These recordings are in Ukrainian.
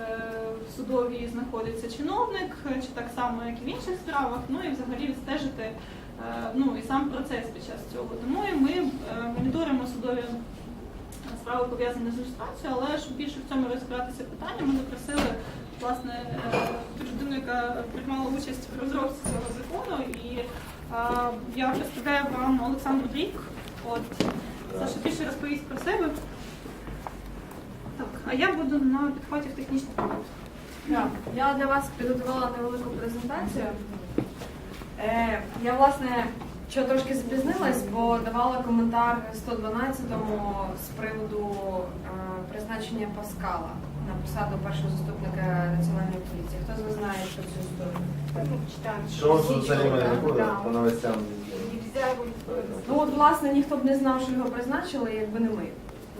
е, в судовій знаходиться чиновник, чи так само, як і в інших справах, ну і взагалі відстежити е, ну, і сам процес під час цього. Тому і ми е, моніторимо судові справи пов'язані з ілюстрацією, але щоб більше в цьому розібратися питання, ми запросили власне ту людину, яка приймала участь в розробці цього закону. І я представляю вам Олександру Дрік. От Саша більше розповість про себе. А я буду на підхваті в технічний роботи. Так, Я для вас підготувала невелику презентацію. Е, я, власне, що трошки запізнилась, бо давала коментар 112-му з приводу е, призначення Паскала на посаду першого заступника національної поліції. Хто з вас знає про цю історію? Що он за по новостям? Ну от власне ніхто б не знав, що його призначили, якби не ми.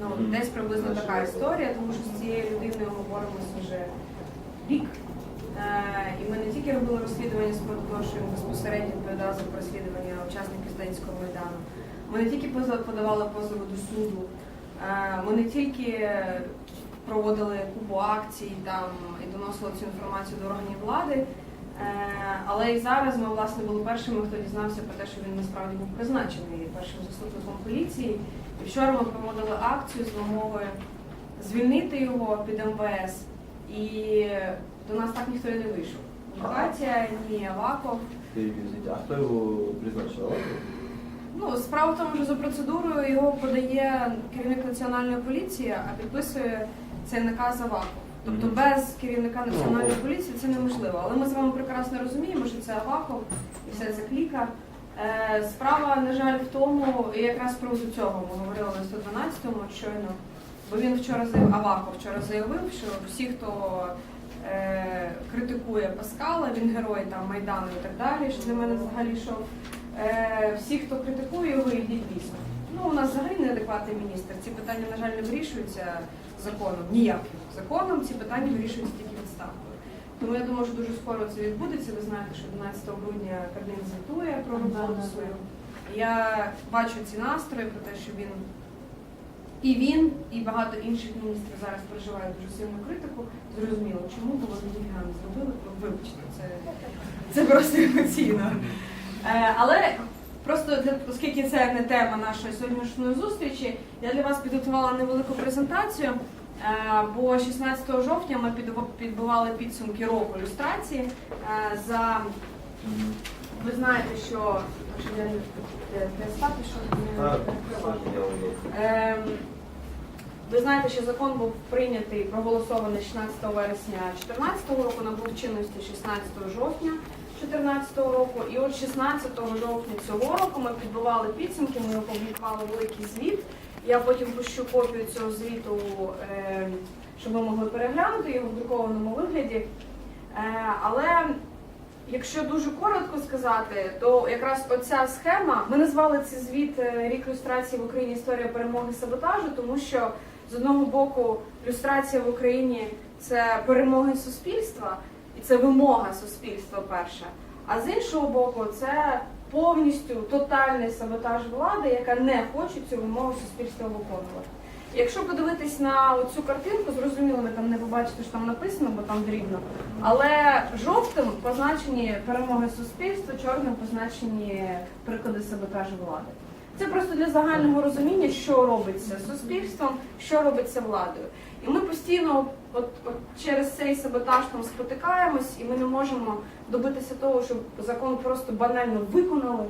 Ну десь приблизно така історія, тому що з цією людиною говоримося вже рік. Е, і ми не тільки робили розслідування з того, що він безпосередньо відповідав за переслідування учасників студентського майдану. Ми не тільки подавали позови до суду, е, ми не тільки проводили купу акцій там і доносили цю інформацію до органів влади. Але і зараз ми власне були першими, хто дізнався про те, що він насправді був призначений першим заступником поліції. І вчора ми проводили акцію з вимогою звільнити його під МВС. І до нас так ніхто і не вийшов. Ні Катя, ні Аваков. А хто його призначив? Аваков? Ну, справа в тому, що за процедурою його подає керівник національної поліції, а підписує цей наказ Аваков. Тобто без керівника національної Ну, поліції це неможливо. Але ми з вами прекрасно розуміємо, що це Аваков і все це кліка. Е, Справа, на жаль, в тому, і якраз приводу цього ми говорили на 112-му щойно, бо він вчора заявив, Аваков вчора заявив, що всі, хто е, критикує Паскала, він герой там Майдану і так далі, що для мене взагалі що е, всі, хто критикує його, йдіть в лісо. Ну, у нас взагалі неадекватний міністр. Ці питання, на жаль, не вирішуються законом, ніяким законом. Ці питання вирішуються тільки відставкою. Тому я думаю, що дуже скоро це відбудеться. Ви знаєте, що 12 грудня Кабмін звітує про роботу свою. Я бачу ці настрої про те, що він і він, і багато інших міністрів зараз переживають дуже сильну критику. Зрозуміло, чому бо вони ніфіга не зробили. Вибачте, це, це просто емоційно. Е, але просто для оскільки це не тема нашої сьогоднішньої зустрічі, я для вас підготувала невелику презентацію. Е, Бо 16 жовтня ми підбивали підсумки року ілюстрації. Е, За ви знаєте, що я не де стати, що не. Ем, Ви знаєте, що закон був прийнятий, проголосований 16 вересня 2014 року, набув чинності 16 жовтня 2014 року. І от 16 жовтня цього року ми підбивали підсумки, ми опублікували великий звіт. Я потім пущу копію цього звіту, ем, щоб ви могли переглянути його в друкованому вигляді. Е, Але Якщо дуже коротко сказати, то якраз оця схема, ми назвали цей звіт е, рік люстрації в Україні історія перемоги саботажу, тому що з одного боку люстрація в Україні це перемоги суспільства, і це вимога суспільства перша. А з іншого боку, це повністю тотальний саботаж влади, яка не хоче цю вимогу суспільства виконувати. Якщо подивитись на цю картинку, зрозуміло, ви там не побачите, що там написано, бо там дрібно. Але жовтим позначені перемоги суспільства, чорним позначені приклади саботажу влади. Це просто для загального розуміння, що робиться суспільством, що робиться владою. І ми постійно от, от через цей саботаж там спотикаємось, і ми не можемо добитися того, щоб закон просто банально виконали.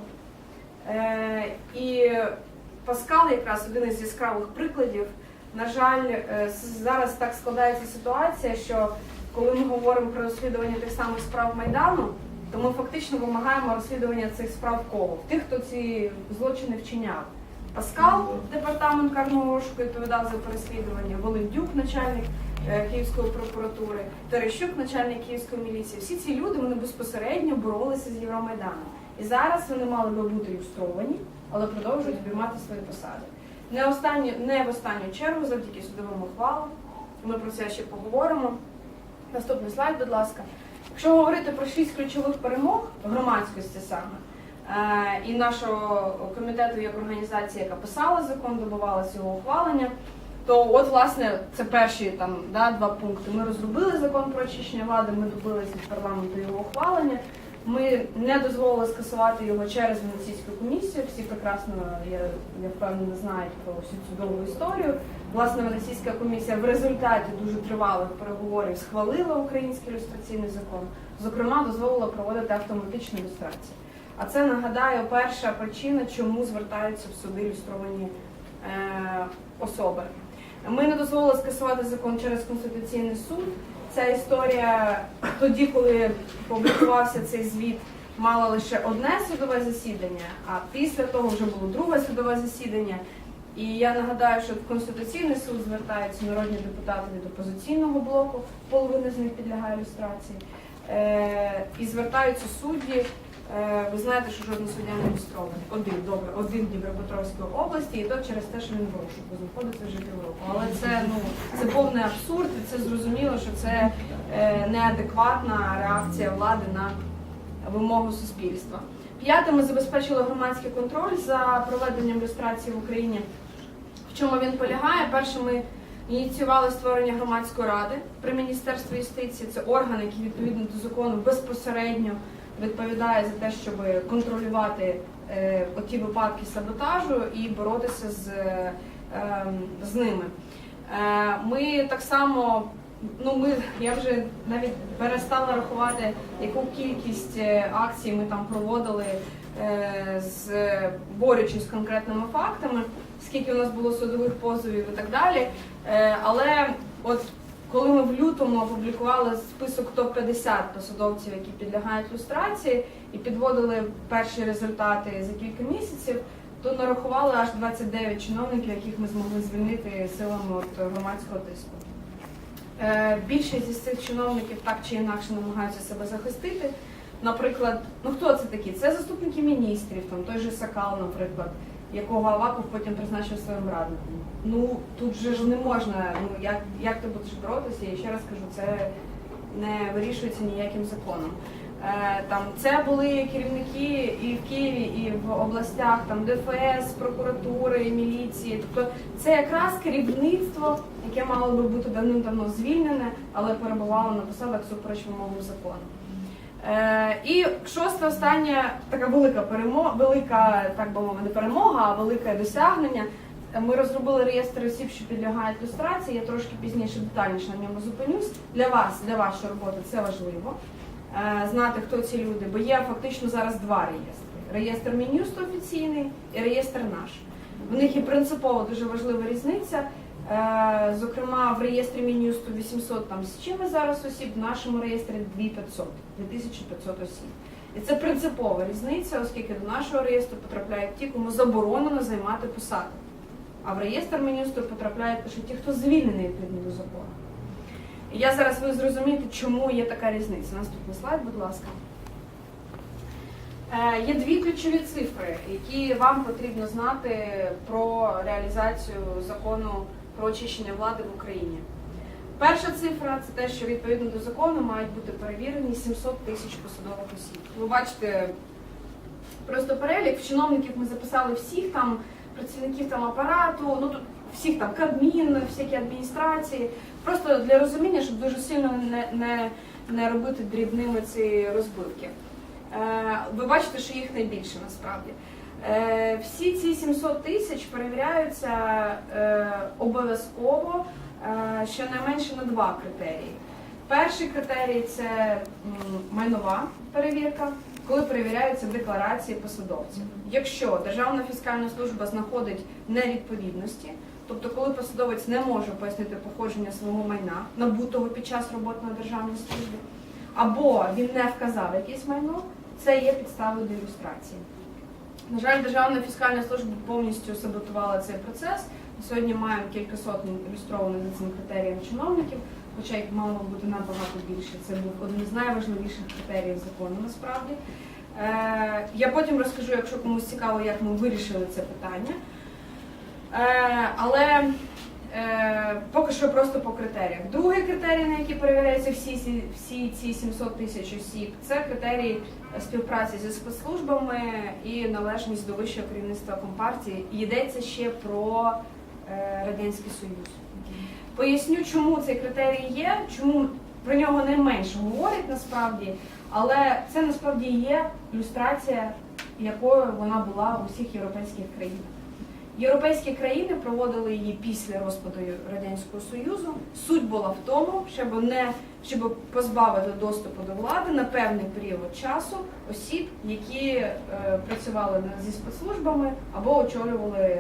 Е, і Паскал якраз один із яскравих прикладів. На жаль, е, зараз так складається ситуація, що коли ми говоримо про розслідування тих самих справ Майдану, то ми фактично вимагаємо розслідування цих справ кого? Тих, хто ці злочини вчиняв. Паскал, департамент карного розшуку, відповідав за переслідування, Володюк, начальник е, Київської прокуратури, Терещук, начальник Київської міліції. Всі ці люди вони безпосередньо боролися з Євромайданом. І зараз вони мали би бути ілюстровані, але продовжують обіймати свої посади. Не, останню, не в останню чергу, завдяки судовим ухвалам. Ми про це ще поговоримо. Наступний слайд, будь ласка. Якщо говорити про шість ключових перемог громадськості саме, е, і нашого комітету як організації, яка писала закон, добивалася його ухвалення, То от, власне, це перші там да, два пункти. Ми розробили закон про очищення влади, ми добилися від парламенту його ухвалення. Ми не дозволили скасувати його через Венеційську комісію. Всі прекрасно, я, я впевнена, знають про всю цю довгу історію. Власне, Венеційська комісія в результаті дуже тривалих переговорів схвалила український ілюстраційний закон. Зокрема, дозволила проводити автоматичну ілюстрацію. А це нагадаю перша причина, чому звертаються в суди ілюстровані е, особи. Ми не дозволили скасувати закон через Конституційний суд. Ця історія тоді, коли публікувався цей звіт, мала лише одне судове засідання, а після того вже було друге судове засідання. І я нагадаю, що в Конституційний суд звертаються народні депутати від опозиційного блоку, половина з них підлягає ілюстрації. Е, і звертаються судді. Е, ви знаєте, що жоден суддя не ілюстрований. Один, добре, один в Дніпропетровській області, і то через те, що він в розшуку знаходиться вже півроку. Але це ну це повний абсурд, і це зрозуміло, що це е, неадекватна реакція влади на вимогу суспільства. П'яте, ми забезпечили громадський контроль за проведенням ілюстрації в Україні. Чому він полягає? Перше, ми ініціювали створення громадської ради при міністерстві юстиції. Це орган, який відповідно до закону безпосередньо відповідає за те, щоб контролювати е, оті випадки саботажу і боротися з, е, ем, з ними. Е, ми так само, ну ми я вже навіть перестала рахувати, яку кількість е, акцій ми там проводили е, з борючись з конкретними фактами, скільки у нас було судових позовів і так далі. Е, але от коли ми в лютому опублікували список топ-50 посадовців, які підлягають люстрації, і підводили перші результати за кілька місяців, то нарахували аж 29 чиновників, яких ми змогли звільнити силами от громадського тиску. Е, Більшість із цих чиновників так чи інакше намагаються себе захистити. Наприклад, ну хто це такі? Це заступники міністрів, там той же Сакал, наприклад, якого Аваков потім призначив своїм радником. Ну тут же ж не можна. Ну як, як ти будеш боротися? Я ще раз кажу, це не вирішується ніяким законом. Е, Там це були керівники і в Києві, і в областях, там ДФС, прокуратури, міліції. Тобто це якраз керівництво, яке мало би бути давним-давно звільнене, але перебувало на посадах супереч вимогам закону. Е, і шоста остання така велика перемога, велика, так би мовити, не перемога, а велике досягнення. Ми розробили реєстр осіб, що підлягають люстрації. Я трошки пізніше детальніше на ньому зупинюсь. Для вас, для вашої роботи це важливо е, знати, хто ці люди, бо є фактично зараз два реєстри: реєстр Мін'юсту офіційний і реєстр наш. В них є принципово дуже важлива різниця. Е, Зокрема, в реєстрі Мін'юсту 800 там з чимось зараз осіб, в нашому реєстрі 2500, 2500 осіб. І це принципова різниця, оскільки до нашого реєстру потрапляють ті, кому заборонено займати посади. А в реєстр Мін'юсту потрапляють лише ті, хто звільнений відповідно до закону. Я зараз ви зрозумієте, чому є така різниця. Наступний слайд, будь ласка. Е, Є дві ключові цифри, які вам потрібно знати про реалізацію закону про очищення влади в Україні. Перша цифра це те, що відповідно до закону мають бути перевірені 700 тисяч посадових осіб. Ви бачите просто перелік чиновників ми записали всіх там працівників там апарату, ну тут всіх там Кабмін, всякі адміністрації. Просто для розуміння, щоб дуже сильно не, не, не робити дрібними ці розбивки. Е, ви бачите, що їх найбільше насправді. Е, всі ці 700 тисяч перевіряються е, обов'язково е, щонайменше на два критерії. Перший критерій це майнова перевірка, коли перевіряються декларації посадовців. Якщо Державна фіскальна служба знаходить невідповідності, тобто коли посадовець не може пояснити походження свого майна, набутого під час роботи на державній службі, або він не вказав якесь майно, це є підставою до ілюстрації. На жаль, Державна фіскальна служба повністю саботувала цей процес. Сьогодні маємо кілька сотень ілюстрованих за цим критерієм чиновників, хоча їх мало бути набагато більше. Це був один з найважливіших критеріїв закону насправді. Е, я потім розкажу, якщо комусь цікаво, як ми вирішили це питання. Е, але поки що просто по критеріях. Другий критерій, на який перевіряються всі, всі ці 700 тисяч осіб, це критерій співпраці зі спецслужбами і належність до вищого керівництва компартії. Йдеться ще про е, Радянський Союз. Поясню, чому цей критерій є, чому про нього найменше говорять насправді, але це насправді є ілюстрація, якою вона була у всіх європейських країнах. Європейські країни проводили її після розпаду Радянського Союзу. Суть була в тому, щоб не щоб позбавити доступу до влади на певний період часу осіб, які е, працювали зі спецслужбами або очолювали